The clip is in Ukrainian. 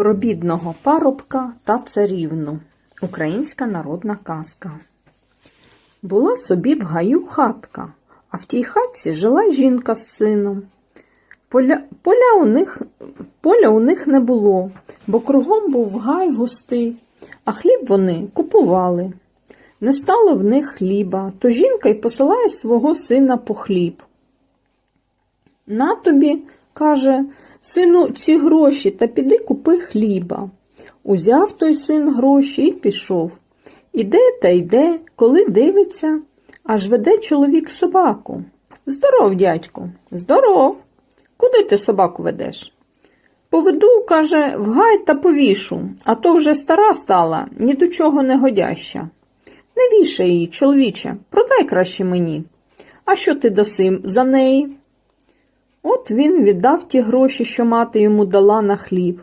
Про бідного парубка та царівну. Українська народна казка. Була собі в гаю хатка, а в тій хатці жила жінка з сином. Поля, поля, у них, поля у них не було, бо кругом був гай густий, а хліб вони купували. Не стало в них хліба, то жінка й посилає свого сина по хліб. На тобі, каже, сину, ці гроші та піди купи хліба. Узяв той син гроші і пішов. Іде та йде, коли дивиться, аж веде чоловік собаку. Здоров, дядьку, здоров. Куди ти собаку ведеш? Поведу, каже, в гай та повішу, а то вже стара стала, ні до чого не годяща. Не вішай її, чоловіче, продай краще мені. А що ти даси за неї? От він віддав ті гроші, що мати йому дала на хліб,